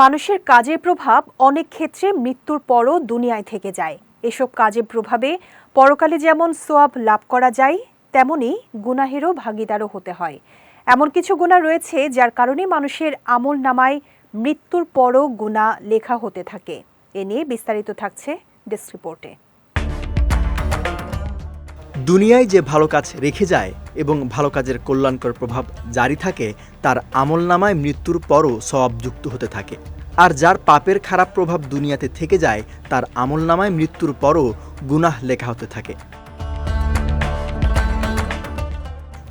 মানুষের কাজের প্রভাব অনেক ক্ষেত্রে মৃত্যুর পরও দুনিয়ায় থেকে যায়। এসব কাজের প্রভাবে পরকালে যেমন সোয়াব লাভ করা যায়, তেমনি গুনাহেরও ভাগিদারও হতে হয়। এমন কিছু গুণা রয়েছে যার কারণে মানুষের আমল নামায় মৃত্যুর পরও গুণা লেখা হতে থাকে। এ নিয়ে বিস্তারিত থাকছে ডেস্ক রিপোর্টে। দুনিয়ায় যে ভালো কাজ রেখে যায় এবং ভালো কাজের কল্যাণকর প্রভাব জারি থাকে, তার আমল নামায় মৃত্যুর পরও যুক্ত হতে থাকে। আর যার পাপের খারাপ প্রভাব দুনিয়াতে থেকে যায়, তার আমল নামায় মৃত্যুর পরও গুনাহ লেখা হতে থাকে।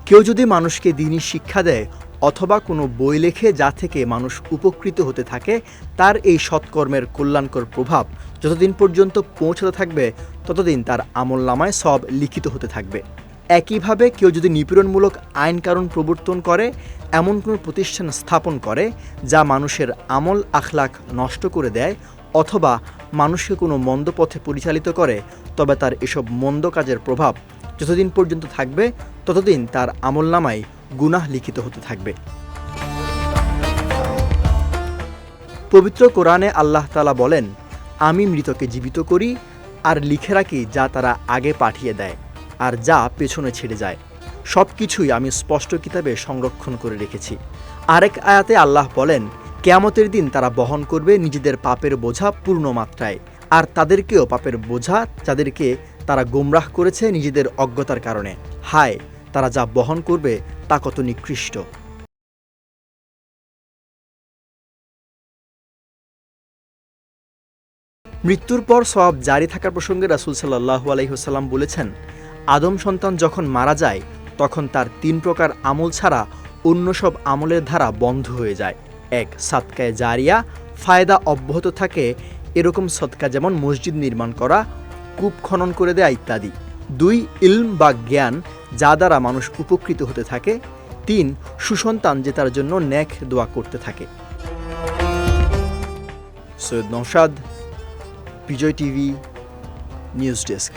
কেউ যদি মানুষকে দিনই শিক্ষা দেয় অথবা কোনো বই লেখে যা থেকে মানুষ উপকৃত হতে থাকে, তার এই সৎকর্মের কল্যাণকর প্রভাব যতদিন পর্যন্ত পৌঁছাতে থাকবে, ততদিন তার আমল নামায় সব লিখিত হতে থাকবে। একইভাবে কেউ যদি নিপীড়নমূলক আইন কানুন প্রবর্তন করে, এমন কোনো প্রতিষ্ঠান স্থাপন করে, যা মানুষের আমল আখলাখ নষ্ট করে দেয় অথবা মানুষকে কোনো মন্দ পথে পরিচালিত করে, তবে তার এসব মন্দ কাজের প্রভাব যতদিন পর্যন্ত থাকবে, ততদিন তার আমল নামায় গুনাহ লিখিত হতে থাকবে। পবিত্র কোরআনে আল্লাহ তালা বলেন, আমি মৃতকে জীবিত করি আর লিখে রাখি যা তারা আগে পাঠিয়ে দেয় আর যা পেছনে ছেড়ে যায়। সব কিছুই আমি স্পষ্ট কিতাবে সংরক্ষণ করে রেখেছি। আরেক আয়াতে আল্লাহ বলেন, কেয়ামতের দিন তারা বহন করবে নিজেদের পাপের বোঝা পূর্ণ মাত্রায় আর তাদেরকেও পাপের বোঝা যাদেরকে তারা গোমরাহ করেছে নিজেদের অজ্ঞতার কারণে। হায়, তারা যা বহন করবে তা কত নিকৃষ্ট। মৃত্যুর পর সব জারি থাকার প্রসঙ্গে রাসুল সাল্লাহু আলহিহসাল্লাম বলেছেন, আদম সন্তান যখন মারা যায়, তখন তার তিন প্রকার আমল ছাড়া অন্য সব আমলের ধারা বন্ধ হয়ে যায়। এক সাতকায় জারিয়া, ফায়দা অব্যাহত থাকে, এরকম সৎকা যেমন মসজিদ নির্মাণ করা, কূপ খনন করে দেয়া ইত্যাদি। দুই, ইলম বা জ্ঞান যা দ্বারা মানুষ উপকৃত হতে থাকে। তিন, সুসন্তান যে তার জন্য ন্যাক দোয়া করতে থাকে। Syed Naushad Bijoy TV, news desk.